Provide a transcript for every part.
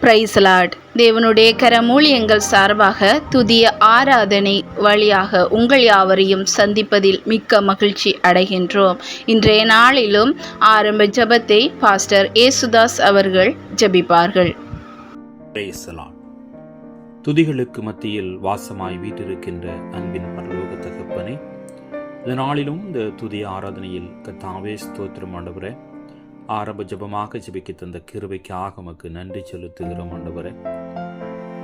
பிரைஸ்லாட் தேவனுடைய கரமூலியங்கள் சார்பாக துதிய ஆராதனை வழியாக உங்கள் யாவரையும் சந்திப்பதில் மிக்க மகிழ்ச்சி அடைகின்றோம். இன்றைய நாளிலும் ஆரம்ப ஜெபத்தை பாஸ்டர் ஏசுதாஸ் அவர்கள் ஜபிப்பார்கள். துதிகளுக்கு மத்தியில் வாசமாய் வீட்டிருக்கின்ற அன்பின் பரலோக தகப்பனை இந்த நாளிலும் இந்த துதி ஆராதனையில் கத்தாவே ஸ்தோத்திரம் ஆண்டவரே ஆரம்ப ஜபமாக ஜபிக்க தந்த கிருவைக்கு ஆகமக்கு நன்றி செலுத்துகிறோம் ஆண்டவரே.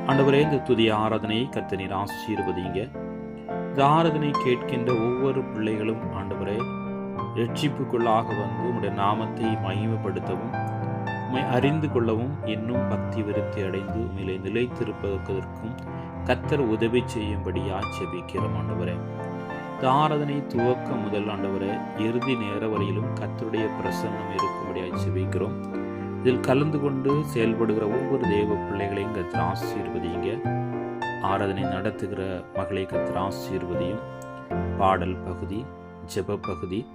ஆண்டவரே இந்த துதி ஆராதனையை கத்தனீர் ஆசீர்வதிங்க இந்த ஆராதனை கேட்கின்ற ஒவ்வொரு பிள்ளைகளும் ஆண்டவரே ரட்சிப்புக்குள்ளாக வந்து உடைய நாமத்தை மகிமைப்படுத்தவும் உம்மை அறிந்து கொள்ளவும் இன்னும் பக்தி விருத்தி அடைந்து உண்மையிலே நிலைத்திருப்பதற்கும் கத்தர் உதவி செய்யும்படி ஜெபிக்கிறோம் ஆண்டவரே. ஆராதனை துவக்கம் முதல் ஆண்டவரை இறுதி நேர வரையிலும் கத்தருடைய பிரசன்னம் இருக்கும்படியாக செபிக்கிறோம் இதில் கலந்து கொண்டு செயல்படுகிற ஒவ்வொரு தெய்வ பிள்ளைகளையும் கத்திர ஆசீர்வதிங்க ஆராதனை நடத்துகிற மகளை கத்திர ஆசீர்வதியும். பாடல் பகுதி ஜெப பகுதி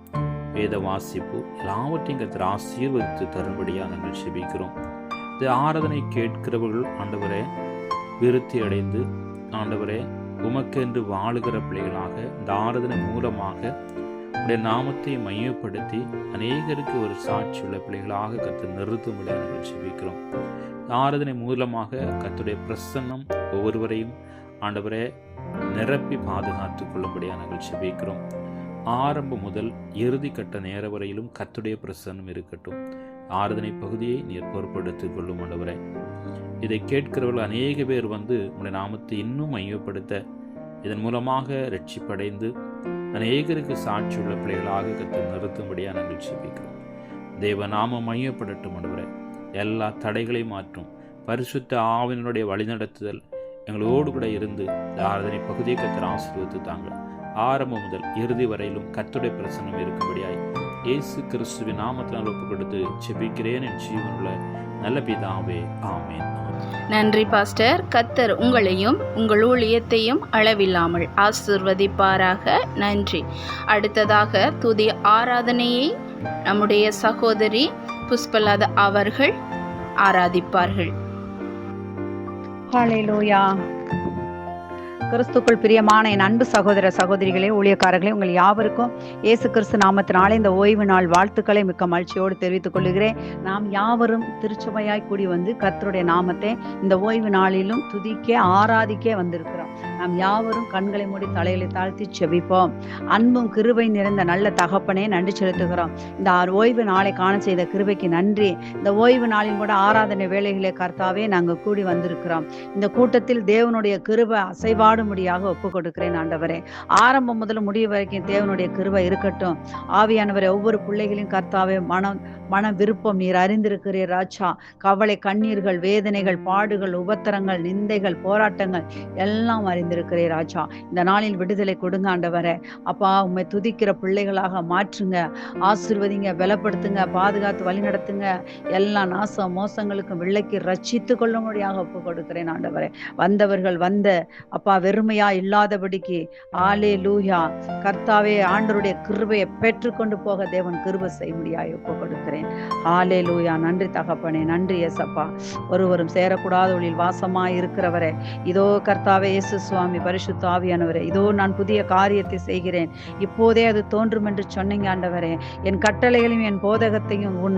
வேத வாசிப்பு எல்லாவற்றையும் கத்திர ஆசீர்வதித்து தரும்படியாக நாங்கள் செபிக்கிறோம் இந்த ஆராதனை கேட்கிறவர்கள் ஆண்டவரே விருத்தி அடைந்து ஆண்டவரே உமக்கென்று வாழுகிற பிள்ளைகளாக இந்த ஆராதனை மூலமாக உடைய நாமத்தை மையப்படுத்தி அநேகருக்கு ஒரு சாட்சியுள்ள பிள்ளைகளாக கத்து நிறுத்தும் நாங்கள் ஜெபிக்கிறோம். இந்த ஆராதனை மூலமாக கத்துடைய பிரசன்னம் ஒவ்வொருவரையும் ஆண்டவரே நிரப்பி பாதுகாத்து கொள்ளும்படியாக நாங்கள் ஜெபிக்கிறோம். ஆரம்பம் முதல் இறுதி கட்ட நேர வரையிலும் கத்துடைய பிரசன்னம் இருக்கட்டும். ஆராதனை பகுதியை நீர் பொறுப்படுத்திக் கொள்ளும் ஆண்டவரே. இதை கேட்கிறவர்கள் அநேக பேர் வந்து உடைய நாமத்தை இன்னும் மையப்படுத்த இதன் மூலமாக ரட்சிப்படைந்து அநேகருக்கு சாட்சியுள்ள பிள்ளைகளாக கற்று நிறுத்தும்படியாக நாங்கள் செபிக்கிறோம் தேவ நாம மையப்படட்டும் அனுவரை எல்லா தடைகளையும் மாற்றும். பரிசுத்த ஆவினுடைய வழிநடத்துதல் எங்களோடு கூட இருந்து ஆராதனை பகுதியை கத்தர் ஆசீர்வதித்து தாங்கள் ஆரம்பம் முதல் இறுதி வரையிலும் கத்துடைய பிரசனம் இருக்கும்படியாய் இயேசு கிறிஸ்துவின் நாமத்தினால் ஒப்பு கொடுத்து செபிக்கிறேன் என் ஜீவனுள்ள நல்ல பிதாவே ஆமேன். நன்றி பாஸ்டர். கத்தர் உங்களையும் உங்கள் ஊழியத்தையும் அளவில்லாமல் ஆசிர்வதிப்பாராக. நன்றி. அடுத்ததாக துதி ஆராதனையை நம்முடைய சகோதரி புஷ்பலதா அவர்கள் ஆராதிப்பார்கள். ஹalleluya. கிறிஸ்துக்குள் பிரியமான என் அன்பு சகோதர சகோதரிகளே ஊழியக்காரர்களே உங்கள் யாவருக்கும் இயேசு கிறிஸ்து நாமத்தினாலே இந்த ஓய்வு நாள் வாழ்த்துக்களை மிக்க மகிழ்ச்சியோடு தெரிவித்துக் கொள்கிறேன். நாம் யாவரும் திருச்சபையாய் கூடி வந்து கர்த்தருடைய நாமத்தை இந்த ஓய்வு நாளிலும் துதிக்க ஆராதிக்க வந்திருக்கிறோம். நாம் யாவரும் கண்களை மூடி தலைகளை தாழ்த்தி செபிப்போம். அன்பும் கிருபை நிறைந்த நல்ல தகப்பனே நன்றி செலுத்துகிறோம். இந்த ஓய்வு நாளை காண செய்த கிருபைக்கு நன்றி. இந்த ஓய்வு நாளின் கூட ஆராதனை வேலைகளை கர்த்தாவே நாங்கள் கூடி வந்திருக்கிறோம். இந்த கூட்டத்தில் தேவனுடைய கிருபை அசைவாடும்படியாக ஒப்பு கொடுக்கிறேன் ஆண்டவரே. ஆரம்பம் முதல் முடிவு வரைக்கும் தேவனுடைய கிருபை இருக்கட்டும். ஆவியானவரை ஒவ்வொரு பிள்ளைகளையும் கர்த்தாவே மனம் மன விருப்பம் நீர் அறிந்திருக்கிறீர் ராஜா. கவலை கண்ணீர்கள் வேதனைகள் பாடுகள் உபத்திரங்கள் நிந்தைகள் போராட்டங்கள் எல்லாம் அறிந்திருக்கிறீர் ராஜா. இந்த நாளில் விடுதலை கொடுங்க ஆண்டவரே. அப்பா உண்மை துதிக்கிற பிள்ளைகளாக மாற்றுங்க. ஆசிர்வதிங்க பலப்படுத்துங்க பாதுகாத்து வழிநடத்துங்க. எல்லா நாச மோசங்களுக்கும் விலைக்கு ரட்சித்து கொள்ளும்படியாக ஒப்பு கொடுக்கிறேன் ஆண்டவரே. வந்தவர்கள் வந்த அப்பா வெறுமையா இல்லாதபடிக்கு. ஆலே லூயா கர்த்தாவே ஆண்டருடைய கிருபையை பெற்றுக்கொண்டு போக தேவன் கிருபை செய்யும்படியாய் ஒப்பு கொடுக்கிறேன் ஆலே லூயா நன்றி தகப்பனே நன்றி ஏசப்பா ஒருவரும் சேரக்கூடாத ஒளியில் வாசமா இருக்கிறவரே. இதோ கர்த்தாவே இயேசு சுவாமி பரிசுத்த ஆவியானவரே. இதோ நான் புதிய காரியத்தை செய்கிறேன். இப்போதே அது தோன்றும் என்று சொன்னீங்க ஆண்டவரே. என் கட்டளைகளையும் என் போதகத்தையும் உன்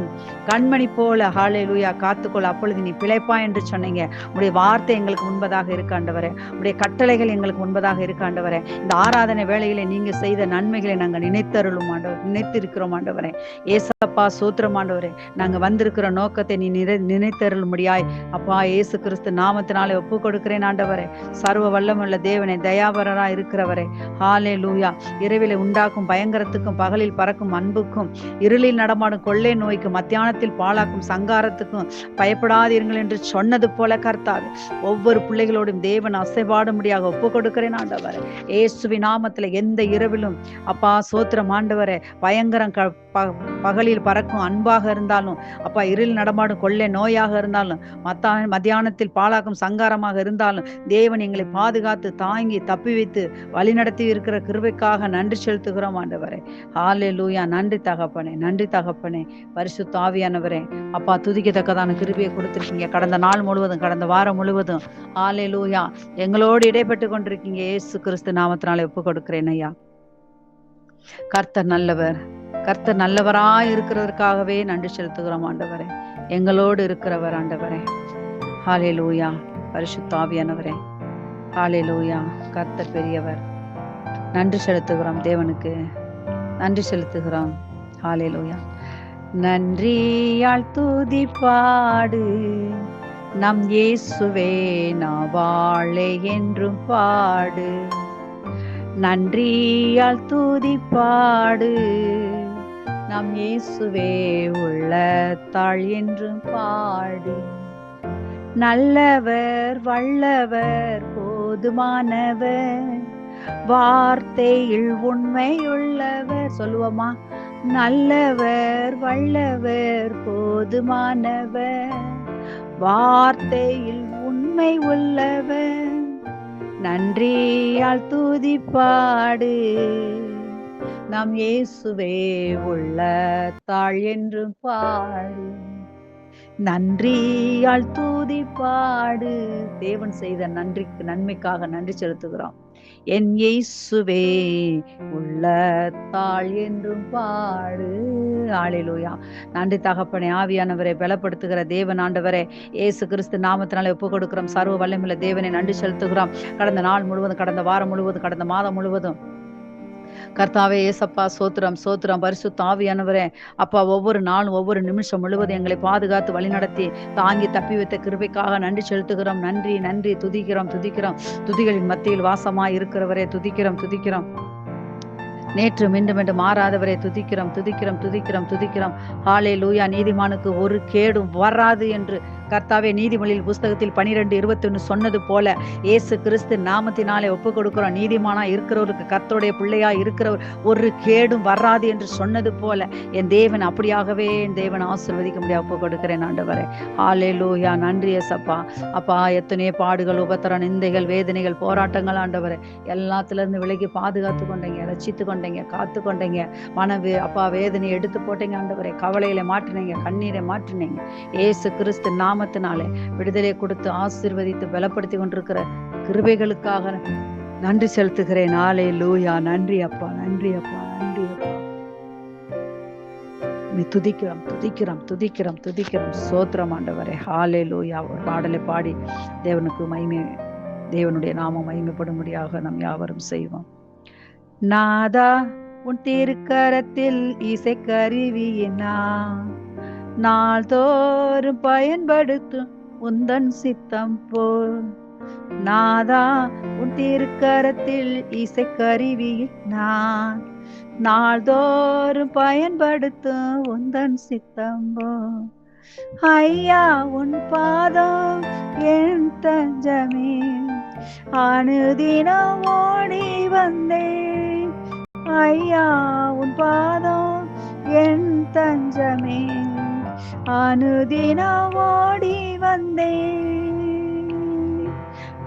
கண்மணி போல ஹாலே லூயா காத்துக்கொள். அப்பொழுது நீ பிழைப்பா என்று சொன்னீங்க. உடைய வார்த்தை எங்களுக்கு முன்பதாக இருக்காண்டவரே உடைய கட்டளை கட்டளைகள் எங்களுக்கு முன்பதாக இருக்க ஆண்டவரே. இந்த ஆராதனை வேளையிலே நீங்க செய்த நன்மைகளை நாங்கள் நினைத்தருளும் ஆண்டவர் நினைத்திருக்கிறோம் ஆண்டவரே. ஏசப்பா சூத்திரம் ஆண்டவரே. நாங்க வந்திருக்கிற நோக்கத்தை நீ நிறை நினைத்தருளும்படியாய். அப்பா இயேசு கிறிஸ்து நாமத்தினாலே ஒப்பு கொடுக்கிறேன் ஆண்டவரே. சர்வ வல்லமுள்ள தேவனே தயாபரரா இருக்கிறவரே. ஹாலே லூயா இரவில உண்டாக்கும் பயங்கரத்துக்கும் பகலில் பறக்கும் அன்புக்கும் இருளில் நடமாடும் கொள்ளை நோய்க்கும் மத்தியானத்தில் பாழாக்கும் சங்காரத்துக்கும் பயப்படாதீர்கள் என்று சொன்னது போல கர்த்தாவே. ஒவ்வொரு பிள்ளைகளோடும் தேவன் அசைபாடும்படியாக ஒப்பு கொடுக்கிறேன் ஆண்டவரே. ஏசுவி நாமத்துல எந்த இரவிலும் அப்பா சோத்திரம் ஆண்டவரே பயங்கரம் க ப- பகலில் பறக்கும் அன்பாக இருந்தாலும் அப்பா இருள் நடமாடும் கொள்ளை நோயாக இருந்தாலும் மத்தா மத்தியானத்தில் பாலாக்கும் சங்காரமாக இருந்தாலும் தேவன் எங்களை பாதுகாத்து தாங்கி தப்பி வைத்து வழிநடத்தி இருக்கிற கிருவைக்காக நன்றி செலுத்துகிறோம் ஆண்டவரே. ஹாலே லூயா நன்றி தகப்பனே நன்றி தகப்பனே. பரிசு தாவியானவரே அப்பா துதிக்கத்தக்கதான கிருபியை கொடுத்துருக்கீங்க. கடந்த நாள் முழுவதும் கடந்த வாரம் முழுவதும். ஹாலே லூயா எங்களோடு இடைப்பட்ட கொண்டிருக்கீங்க ஏசு கிறிஸ்து நாமத்தினால ஒப்பு கொடுக்கிறேன் ஐயா. கர்த்தர் நல்லவர். கர்த்தர் நல்லவரா இருக்கிறதற்காகவே நன்றி செலுத்துகிறோம் ஆண்டவரே. எங்களோடு இருக்கிறவர் ஆண்டவரே. ஹாலே லூயா பரிசுத்த ஆவியானவரே. ஹாலே லூயா கர்த்தர் பெரியவர். நன்றி செலுத்துகிறோம் தேவனுக்கு. நன்றி செலுத்துகிறோம். ஹாலே லூயா நன்றியால் துதி பாடு நம் இயேசுவே நான் என்றும் பாடு. நன்றியால் தூதி பாடு நம் இயேசுவே உள்ளத்தாள் என்றும் பாடு. நல்லவர் வல்லவர் போதுமானவர். வார்த்தையில் உண்மையுள்ளவர். சொல்லுவோமா நல்லவர் வல்லவர் போதுமானவர். வார்த்தையில் உண்மை உள்ளவன். நன்றியால் தூதி பாடு நம் இயேசுவே உள்ள தாழ் என்று பாடு. நன்றியால் தூதி பாடு. தேவன் செய்த நன்றிக்கு நன்மைக்காக நன்றி செலுத்துகிறோம். என் இயேசுவே உள்ளத்தாள் என்றும் பாடு. ஆளிலூயா நன்றி தகப்பனை ஆவியானவரை பலப்படுத்துகிற தேவன் ஆண்டவரே. ஏசு கிறிஸ்து நாமத்தினாலே ஒப்பு கொடுக்கிறோம். சர்வ வல்லமில்ல தேவனை நன்றி செலுத்துகிறோம். கடந்த நாள் முழுவதும் கடந்த வாரம் முழுவதும் கடந்த மாதம் முழுவதும். கர்த்தாவே ஏசப்பா சோத்திரம் சோத்திரம் பரிசு தாவியானவரே அப்பா ஒவ்வொரு நாளும் ஒவ்வொரு நிமிஷம் முழுவதும் எங்களை பாதுகாத்து வழிநடத்தி தாங்கி தப்பி வைத்த கிருபைக்காக நன்றி செலுத்துகிறோம். நன்றி நன்றி. துதிக்கிறோம் துதிக்கிறோம். துதிகளின் மத்தியில் வாசமாய் இருக்கிறவரே துதிக்கிறோம் துதிக்கிறோம். நேற்று மீண்டும் மீண்டும் மாறாதவரை துதிக்கிறோம் துதிக்கிறோம் துதிக்கிறோம் துதிக்கிறோம். ஹாலே லூயா நீதிமானுக்கு ஒரு கேடும் வராது என்று கர்த்தாவே நீதிமொழியில் புஸ்தகத்தில் பனிரெண்டு இருபத்தொன்னு சொன்னது போல ஏசு கிறிஸ்து நாமத்தினாலே ஒப்பு கொடுக்கிறோம் நீதிமானா இருக்கிறவருக்கு கர்த்தருடைய பிள்ளையா இருக்கிறவர் ஒரு கேடும் வராது என்று சொன்னது போல என் தேவன் அப்படியாகவே என் தேவன் ஆசிர்வதிக்க முடியாது ஒப்பு கொடுக்கிறேன் ஆண்டவரே. ஆலே லூயா நன்றி எசப்பா அப்பா எத்தனையோ பாடுகள் உபத்திர நிந்தைகள் வேதனைகள் போராட்டங்கள் ஆண்டவரே. எல்லாத்துல இருந்து விலகி பாதுகாத்து கொண்டீங்க ரசித்து கொண்டீங்க காத்து கொண்டீங்க. மனவு அப்பா வேதனையை எடுத்து போட்டீங்க ஆண்டவரே. கவலையில மாற்றினீங்க கண்ணீரை மாற்றினீங்க. ஏசு கிறிஸ்து நாமத்தினாலே விடுதலை கொடுத்து ஆசிர்வதித்து பலப்படுத்தி கொண்டிருக்கிற கிருபைகளுக்காக நன்றி செலுத்துகிறேன். நாளே லூயா நன்றி அப்பா நன்றி அப்பா நன்றி அப்பா. துதிக்கிறோம் துதிக்கிறோம் துதிக்கிறோம் துதிக்கிறோம். சோத்திரம் ஆண்டவரே. ஹாலே லூயா ஒரு பாடலை பாடி தேவனுக்கு மகிமை தேவனுடைய நாமம் மகிமைப்படும்படியாக நாம் யாவரும் செய்வோம். நாதா உன் திருக்கரத்தில் இசை கருவியினா நாள்தோறும் பயன்படுத்தும் உந்தன் சித்தம் போல். நாதா உன் திருக்கரத்தில் இசை கருவியில் நான். நாள்தோறும் பயன்படுத்தும் உந்தன் சித்தம் போல். ஐயா உன் பாதம் என் தஞ்சமே. அனுதினம் ஓடி வந்தேன். ஐயா உன் பாதம் என் தஞ்சமே. அனுதினம் ஓடி வந்தேன்.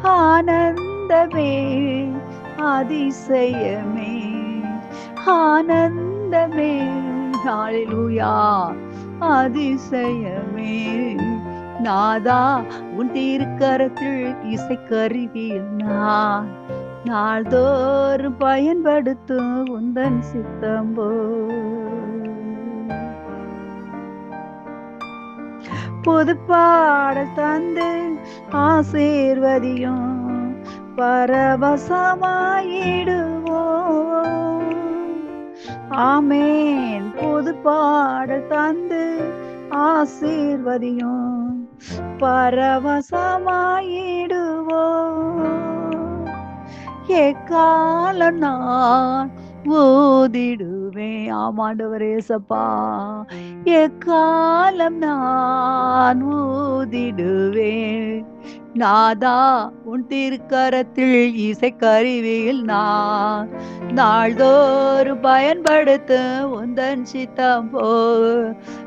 ஆனந்தமே அதிசயமே ஆனந்தமே ஹalleluya அதிசயமே நாதா உன் தீர்க்கரத்தில் இசை கருவியில் நான் நாள்தோறும் பயன்படுத்தும் உந்தன் சித்தம்போ. புது பாடல் தந்து ஆசீர்வதியும் பரவசமாயிடுவோம். ஆமேன். புது பாடல் தந்து ஆசீர்வதியும் பரவசமாயிடுவோம். எக்கால நான் ஊதிடுவேன் ஆமாண்டவரே சப்பா எக்காலம் நான் ஊதிடுவேன் நாதா உன் திருக்கரத்தில் இசைக்கருவியில் நான் நாள்தோறும் பயன்படுத்த உந்தன் சித்தம் போ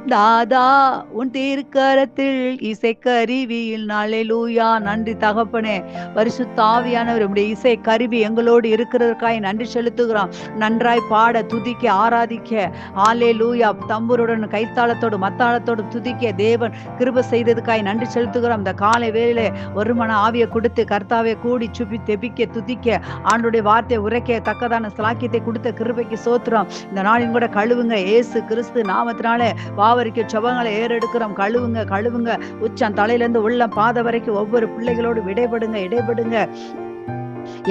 நாதா உன் திருக்கரத்தில் இசைக்கருவியில் நாளேலூயா நன்றி தகப்பனே. பரிசுத்தாவியானவர் நம்முடைய இசை கருவி எங்களோடு இருக்கிறதற்காய் நன்றி செலுத்துகிறோம். நன்றாய் பாட துதிக்க ஆராதிக்க ஆலே லூயா தம்புருடன் கைத்தாளத்தோடு மத்தாளத்தோடு துதிக்க தேவன் கிருப செய்ததுக்காய் நன்றி செலுத்துகிறோம். இந்த காலை வேளையிலே வருமான ஆவியை கொடுத்து கர்த்தாவை கூடி சுப்பி தெபிக்க துதிக்க ஆண்டுடைய வார்த்தை உரைக்க தக்கதான ஸ்லாக்கியத்தை கொடுத்த கிருபைக்கு சோத்துறோம் இந்த நாளின் கூட கழுவுங்க. ஏசு கிறிஸ்து நாமத்தினாலே பாவரிக்க சுபங்களை ஏறெடுக்கிறோம். கழுவுங்க கழுவுங்க. உச்சம் தலையிலேருந்து உள்ள பாதை வரைக்கும் ஒவ்வொரு பிள்ளைகளோடு விடைபடுங்க இடைபடுங்க.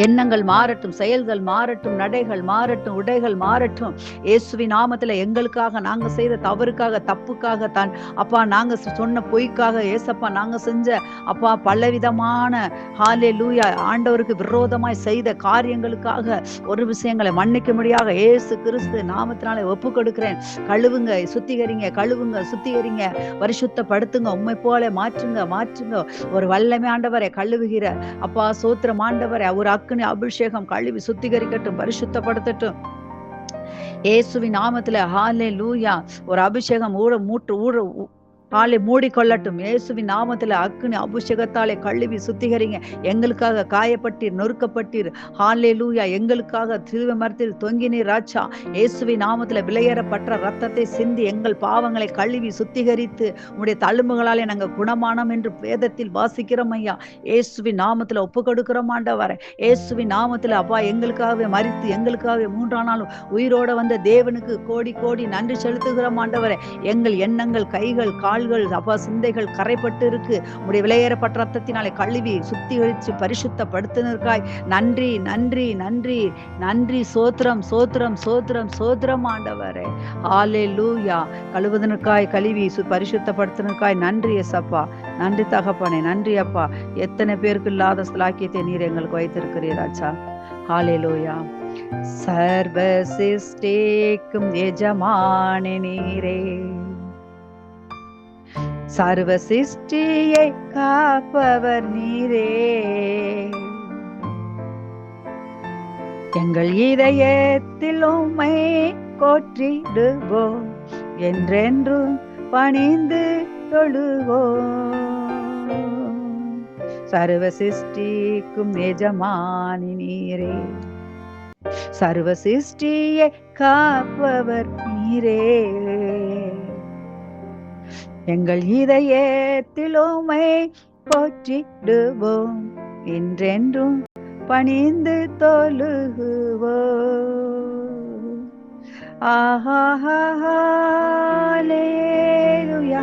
எண்ணங்கள் மாறட்டும் செயல்கள் மாறட்டும் நடைகள் மாறட்டும் உடைகள் மாறட்டும். இயேசுவின் நாமத்துல எங்களுக்காக நாங்க செய்த தவறுக்காக தப்புக்காக தான். அப்பா நாங்க சொன்ன பொய்க்காக ஏசப்பா நாங்க செஞ்ச அப்பா பலவிதமான ஹாலே லூயா ஆண்டவருக்கு விரோதமாய் செய்த காரியங்களுக்காக ஒரு விஷயங்களை மன்னிக்க முடியாத ஏசு கிறிஸ்து நாமத்தினால ஒப்பு கொடுக்கிறேன் கழுவுங்க சுத்திகரிங்க கழுவுங்க சுத்திகரிங்க. பரிசுத்தப்படுத்துங்க உண்மை போல மாற்றுங்க மாற்றுங்க. ஒரு வல்லமை ஆண்டவரை கழுவுகிற அப்பா சோத்திரம் ஆண்டவரை ஒரு அக்குனி அபிஷேகம் கழுவி சுத்திகரிக்கட்டும் பரிசுத்தப்படுத்தட்டும். இயேசுவின் நாமத்துல ஹாலே லூயா ஒரு அபிஷேகம் ஊற மூட்டு ஊற காலை மூடிக்கொள்ளட்டும். இயேசுவின் நாமத்துல அக்குனி அபிஷேகத்தாலே கழுவி சுத்திகரிங்க. எங்களுக்காக காயப்பட்டீர் நொறுக்கப்பட்டீர். ஹாலே லூயா எங்களுக்காக திருவ மரத்தில் தொங்கினீர் ராஜா. இயேசுவின் நாமத்துல விலையேறப்பட்ட ரத்தத்தை சிந்தி எங்கள் பாவங்களை கழுவி சுத்திகரித்து உடைய தழும்புகளாலே நாங்கள் குணமானோம் என்று வேதத்தில் வாசிக்கிறோம் ஐயா. இயேசுவின் நாமத்துல ஒப்பு கொடுக்கிறோம் ஆண்டவரே. இயேசுவின் நாமத்துல அப்பா எங்களுக்காகவே மறித்து எங்களுக்காகவே மூன்றாம் நாளும் உயிரோட வந்த தேவனுக்கு கோடி கோடி நன்றி செலுத்துகிறோம் ஆண்டவரே. எங்கள் எண்ணங்கள் கைகள் கால் கால்கள் அப்பா சிந்தைகள் கரைப்பட்டு இருக்கு. உடைய விலையேறப்பட்ட ரத்தத்தினாலே கழுவி சுத்திகரித்து பரிசுத்தப்படுத்தினருக்காய். நன்றி நன்றி நன்றி நன்றி. சோத்திரம் சோத்திரம் சோத்திரம் சோத்திரம் ஆண்டவரே. ஆலே லூயா கழுவுதனுக்காய் கழுவி சு பரிசுத்தப்படுத்தினருக்காய். நன்றி எசப்பா நன்றி தகப்பனே. நன்றி அப்பா. எத்தனை பேருக்கு இல்லாத ஸ்லாக்கியத்தை நீர் எங்களுக்கு வைத்திருக்கிறீராச்சா ஹாலே லூயா சர்வ சிருஷ்டிக்கும் எஜமானே நீரே. சர்வ சிருஷ்டியை காப்பவர் நீரே. எங்கள் இதயத்தில் உம்மை கோற்றிடுவோம் என்றென்றும் பணிந்து தொழுவோம். சர்வ சிருஷ்டிக்கும் எஜமானி நீரே. சர்வ சிருஷ்டியை காப்பவர் நீரே. எங்கள் இதயத்தில் போற்றிடுவோம். என்றென்றும் பணிந்து தொழுகுவோம். ஆஹாலேலுயா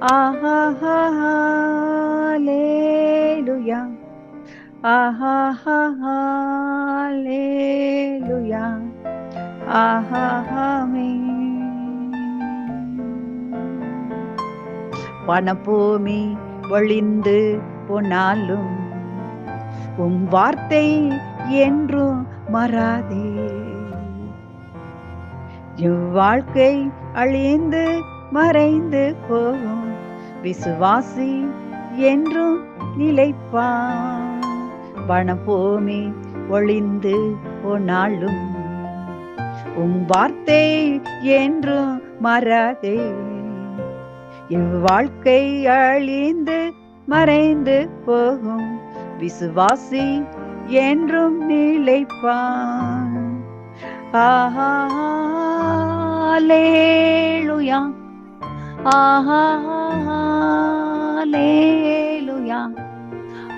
ஆஹாலேலுயா ஆஹாலேலுயா ஆஹாஹாமே. வனபூமி ஒளிந்து போனாலும் உம் வார்த்தை என்றும் மறாதே. இவ்வாழ்க்கை அழிந்து மறைந்து போகும் விசுவாசி என்றும் நிலைப்பான். வனபூமி ஒளிந்து போனாலும் உம் வார்த்தை என்றும் மறாதே. இவ்வாழ்க்கை அழிந்து மறைந்து போகும். விசுவாசி என்றும் நிலைப்பான். ஆஹாலேலுயா ஆஹாலேலுயா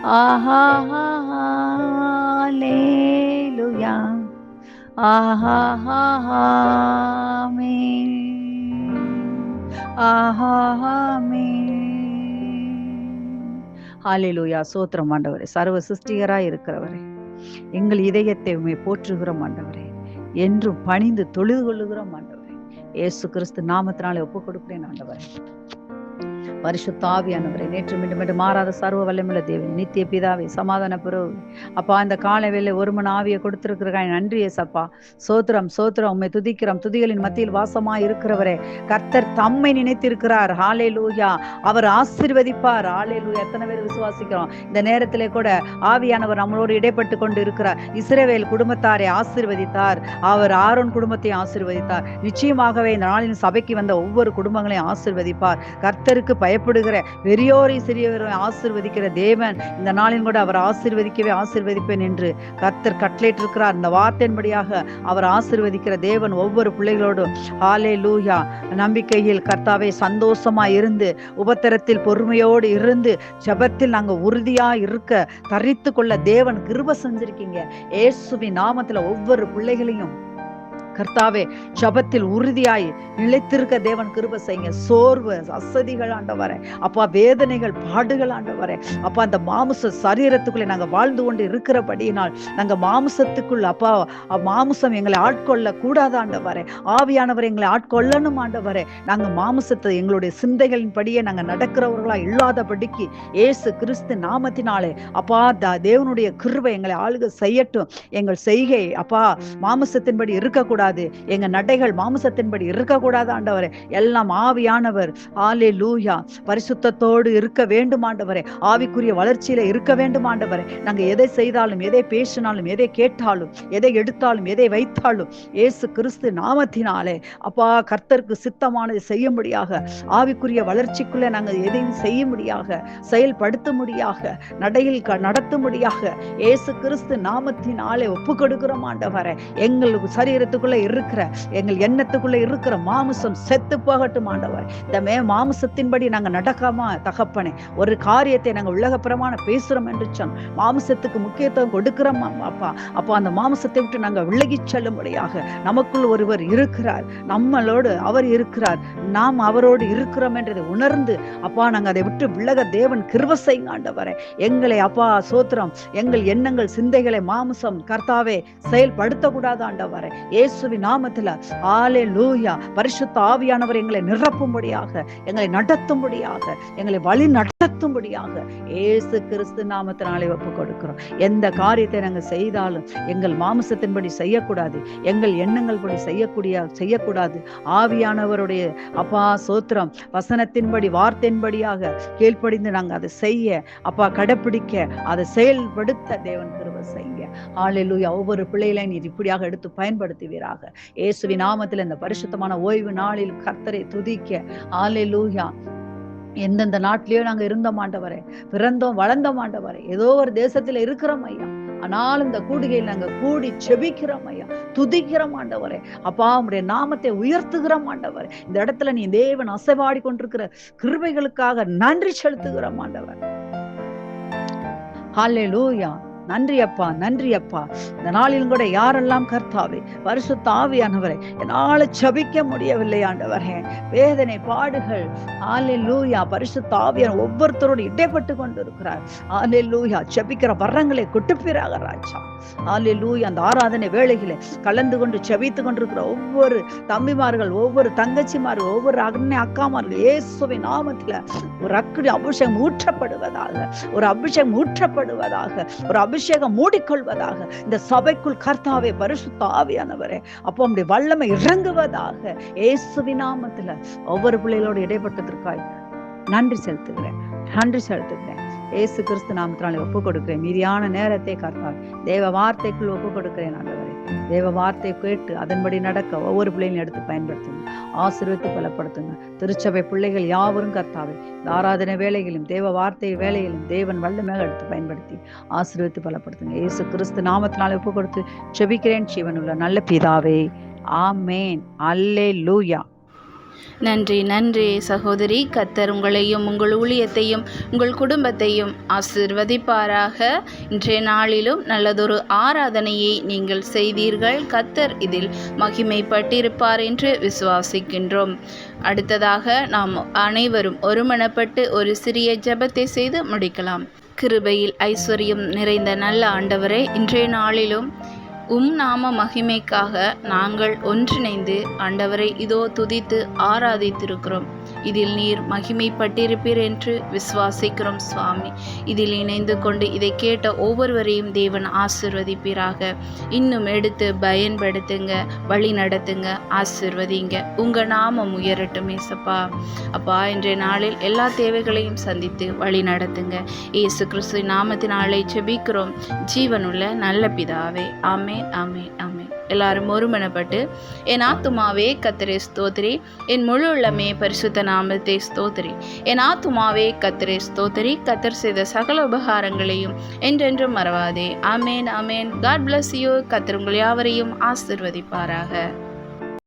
ஆஹாலேலுயா ஆஹாமே ஹalleluya. சோத்திரம் ஆண்டவரே. சர்வ சிருஷ்டிகராய் இருக்கிறவரே. எங்கள் இதயத்தை உம்மை போற்றுகிறோம் ஆண்டவரே. என்றும் பணிந்து தொழுது கொள்ளுகிறோம் ஆண்டவரே. இயேசு கிறிஸ்து நாமத்தினாலே ஒப்பு கொடுக்கிறேன் ஆண்டவரே. பரிசுத்தாவியானவரை நேற்று மீண்டும் மீண்டும் மாறாத சர்வ வல்லமுள்ள தேவன் நித்திய பிதாவை சமாதான பிறகு அப்பா இந்த காலை வேலை ஒரு மணி ஆவியை கொடுத்திருக்கிறாய் நன்றி சப்பா சோத்திரம் சோத்திரம் உண்மை துதிக்கிறோம். துதிகளின் மத்தியில் வாசமாய் இருக்கிறவரே கர்த்தர் தம்மை நினைத்திருக்கிறார். ஹாலே லூயா அவர் ஆசிர்வதிப்பார். ஹாலே லூயா எத்தனை பேர் விசுவாசிக்கிறோம்? இந்த நேரத்திலே கூட ஆவியானவர் நம்மளோடு இடைப்பட்டு கொண்டு இருக்கிறார் இஸ்ரேவேல் குடும்பத்தாரை ஆசிர்வதித்தார். அவர் ஆரோன் குடும்பத்தையும் ஆசிர்வதித்தார். நிச்சயமாகவே இந்த நாளின் சபைக்கு வந்த ஒவ்வொரு குடும்பங்களையும் ஆசிர்வதிப்பார். கர்த்தருக்கு பயப்படுகிற பெரியோரை சிறியவரை ஆசீர்வதிக்கிற தேவன் இந்த நாளின் கூட அவர் ஆசிர்வதிக்கவே ஆசிர்வதிப்பேன் என்று கர்த்தர் கட்டளையிட்டிருக்கிறார். இந்த வார்த்தையின்படியாக அவர் ஆசிர்வதிக்கிற தேவன் ஒவ்வொரு பிள்ளைகளோடும் ஆலே லூயா நம்பிக்கையில் கர்த்தாவை சந்தோஷமா இருந்து உபத்திரத்தில் பொறுமையோடு இருந்து ஜபத்தில் நாங்கள் உறுதியா இருக்க தரித்து கொள்ள தேவன் கிருப செஞ்சிருக்கீங்க. ஏசுவி நாமத்துல ஒவ்வொரு பிள்ளைகளையும் கர்த்தாவே ஜபத்தில் உறுதியாய் நிலைத்திருக்க தேவன் கிருப செய்யுங்க. சோர்வு அசதிகள் ஆண்டவரே. அப்பா வேதனைகள் பாடுகள் ஆண்டவரே. அப்பா அந்த மாமிச சரீரத்துக்குள்ளே நாங்கள் வாழ்ந்து கொண்டு இருக்கிறபடியினால் நாங்கள் மாமிசத்துக்குள்ள அப்பா அ- மாமிசம் எங்களை ஆட்கொள்ள கூடாது ஆண்டவரே. ஆவியானவர் எங்களை ஆட்கொள்ளணும் ஆண்டவரே. நாங்கள் மாமிசத்தை எங்களுடைய சிந்தைகளின் படியே நாங்கள் நடக்கிறவர்களா இல்லாதபடிக்கு ஏசு கிறிஸ்து நாமத்தினாலே அப்பா த- தேவனுடைய கிருவை எங்களை ஆளுக செய்யட்டும். எங்கள் செய்கை அப்பா மாமிசத்தின்படி இருக்கக்கூடாது. எங்க நடைகள் மாமிசத்தின்படி இருக்கக்கூடாது ஆண்டவரே. எல்லாம் ஆவியானவர். ஆலே லூயா பரிசுத்தத்தோடு இருக்க வேண்டும் ஆண்டவரே. ஆவிக்குரிய வளர்ச்சியில இருக்க வேண்டும் ஆண்டவரே. நாங்க எதை செய்தாலும் எதை பேசினாலும் எதை கேட்டாலும் எதை எடுத்தாலும் எதை வைத்தாலும் ஏசு கிறிஸ்து நாமத்தினாலே அப்பா கர்த்தருக்கு சித்தமானதை செய்யும்படியாக ஆவிக்குரிய வளர்ச்சிக்குள்ள நாங்க எதையும் செய்யும்படியாக செயல்படுத்தும்படியாக நடையில் க- நடத்தும்படியாக ஏசு கிறிஸ்து நாமத்தினாலே ஒப்பு கொடுக்கிறோம் ஆண்டவரே. எங்களுக்கு சரீரத்துக்குள்ள இருக்கிற எங்கள் எண்ணத்துக்குள்ள இருக்கிற மாமிசம் செத்து போகட்டும் ஆண்டவர். இந்த மே மாமிசத்தின்படி நாங்கள் நடக்காம தகப்பனே ஒரு காரியத்தை நாங்கள் உலகப்புறமான பேசுறோம் என்று சொன்னோம் மாமிசத்துக்கு முக்கியத்துவம் கொடுக்கிறோம் அப்பா. அப்போ அந்த மாமிசத்தை விட்டு நாங்கள் விலகிச் செல்லும்படியாக நமக்குள் ஒருவர் இருக்கிறார். நம்மளோடு அவர் இருக்கிறார். நாம் அவரோடு இருக்கிறோம் என்றதை உணர்ந்து அப்பா நாங்கள் அதை விட்டு விலக தேவன் கிருவசை செய்யுங்க ஆண்டவரே. எங்களை அப்பா சோத்திரம் எங்கள் எண்ணங்கள் சிந்தைகளை மாமிசம் கர்த்தாவே செயல்படுத்தக்கூடாது ஆண்டவரே. இயேசுவின் நாமத்துல. ஆலே லூயா பரிசுத்த ஆவியானவர் எங்களை நிரப்பும்படியாக எங்களை நடத்தும்படியாக எங்களை வழி நடத்தும்படியாக ஏசு கிறிஸ்து நாமத்தினாலே ஒப்பு கொடுக்கிறோம் எந்த காரியத்தை நாங்கள் செய்தாலும் எங்கள் மாமிசத்தின்படி செய்யக்கூடாது எங்கள் எண்ணங்கள் படி செய்யக்கூடிய செய்யக்கூடாது. ஆவியானவருடைய அப்பா சோத்திரம் வசனத்தின்படி வார்த்தையின்படியாக கீழ்ப்படிந்து நாங்கள் அதை செய்ய அப்பா கடைப்பிடிக்க அதை செயல்படுத்த தேவன் கிருபை செய்யுங்க. ஆலையிலூயா ஒவ்வொரு பிள்ளைகளையும் நீர் இப்படியாக எடுத்து பயன்படுத்துவீராக. இயேசுவி நாமத்தில் இந்த பரிசுத்தமான ஓய்வு நாளில் கர்த்தரை துதிக்க. ஆலையிலூயா எந்தெந்த நாட்டிலேயோ நாங்க இருந்த மாண்டவரை பிறந்தோம் வளர்ந்த மாண்டவரை ஏதோ ஒரு தேசத்துல இருக்கிறோம் ஐயா. ஆனால் இந்த கூடுகையில் நாங்க கூடி செபிக்கிறோம் ஐயா. துதிக்கிறோம் ஆண்டவரே. அப்பா உடைய நாமத்தை உயர்த்துகிறோம் ஆண்டவரே. இந்த இடத்துல நீ தேவன் அசைவாடி கொண்டிருக்கிற கிருபைகளுக்காக நன்றி செலுத்துகிறோம் ஆண்டவர். லூயா நன்றி அப்பா நன்றி அப்பா. இந்த நாளிலும் கூட யாரெல்லாம் கர்த்தாவே வருஷ தாவியானவரை என்னால சபிக்க முடியவில்லை ஆண்டவரே. வேதனை பாடுகள். ஆலே லூயா பரிசு ஆவியான ஒவ்வொருத்தரோடு இடைப்பட்டு கொண்டு இருக்கிறார் ஆலே லூயா ஜபிக்கிற வரங்களை கொட்டுப்பீராக ராஜா. ஆலே லூயா அந்த ஆராதனை வேலைகளை கலந்து கொண்டு செபித்து கொண்டிருக்கிற ஒவ்வொரு தம்பிமார்கள் ஒவ்வொரு தங்கச்சிமார்கள் ஒவ்வொரு அண்ணன் அக்காமார்கள் இயேசுவின் நாமத்துல ஒரு அக்கடி அபிஷேகம் ஊற்றப்படுவதாக ஒரு அபிஷேகம் ஊற்றப்படுவதாக ஒரு அபிஷேகம் மூடிக்கொள்வதாக இந்த சபைக்குள் கர்த்தாவே பரிசுத்த ஆவியானவரே அப்போ நம்முடைய வல்லமை இறங்குவதாக இயேசுவி நாமத்துல ஒவ்வொரு பிள்ளைகளோடு இடைப்பட்டதற்காய் நன்றி செலுத்துகிறேன் நன்றி செலுத்துகிறேன். ஏசு கிறிஸ்து நாமத்தினால ஒப்பு கொடுக்கிறேன் மீதியான நேரத்தை கர்த்தாவே தேவ வார்த்தைக்குள் ஒப்பு கொடுக்கிறேன் ஆண்டவரே. தேவ வார்த்தை கேட்டு அதன்படி நடக்க ஒவ்வொரு பிள்ளைகளையும் எடுத்து பயன்படுத்துங்க. ஆசீர்வதித்து பலப்படுத்துங்க திருச்சபை பிள்ளைகள் யாவரும் கர்த்தாவே இந்த ஆராதனை வேலைகளிலும் தேவ வார்த்தை வேலையிலும் தேவன் வல்லமையாக எடுத்து பயன்படுத்தி ஆசீர்வதித்து பலப்படுத்துங்க இயேசு கிறிஸ்து நாமத்தினால ஒப்பு கொடுத்து செபிக்கிறேன். உள்ள நல்ல பிதாவே. ஆமேன். அல்லே லூயா நன்றி நன்றி சகோதரி. கத்தர் உங்களையும் உங்கள் ஊழியத்தையும் உங்கள் குடும்பத்தையும் ஆசிர்வதிப்பாராக. இன்றைய நாளிலும் நல்லதொரு ஆராதனையை நீங்கள் செய்தீர்கள். கத்தர் இதில் மகிமைப்பட்டிருப்பார் என்று விசுவாசிக்கின்றோம். அடுத்ததாக நாம் அனைவரும் ஒருமனப்பட்டு ஒரு சிறிய ஜெபத்தை செய்து முடிக்கலாம். கிருபையில் ஐஸ்வர்யம் நிறைந்த நல்ல ஆண்டவரே இன்றைய நாளிலும் உம் நாம மகிமைக்காக நாங்கள் ஒன்றிணைந்து ஆண்டவரை இதோ துதித்து ஆராதித்திருக்கிறோம். இதில் நீர் மகிமைப்பட்டிருப்பீர் என்று விசுவாசிக்கிறோம் சுவாமி. இதில் இணைந்து கொண்டு இதை கேட்ட ஒவ்வொருவரையும் தேவன் ஆசிர்வதிப்பீராக. இன்னும் எடுத்து பயன்படுத்துங்க வழி நடத்துங்க ஆசிர்வதிங்க. உங்கள் நாமம் உயரட்டும் ஏசப்பா. அப்பா இன்றைய நாளில் எல்லா தேவைகளையும் சந்தித்து வழி நடத்துங்க. இயேசு கிறிஸ்து நாமத்தினாலே செபிக்கிறோம் ஜீவனுள்ள நல்ல பிதாவே. ஆமென் ஆமென் ஆமென். எல்லாரும் ஒருமனப்பட்டு என் ஆத்துமாவே கத்திரே ஸ்தோத்திரி. என் முழு உள்ளமே பரிசுத்த நாமத்தை ஸ்தோத்திரி. என் ஆத்துமாவே கத்திரே ஸ்தோத்திரி. கத்தர் செய்த சகல உபகாரங்களையும் என்றென்றும் மறவாதே. Amen amen God bless you கத்திர உங்கள் யாவரையும் ஆசிர்வதிப்பாராக.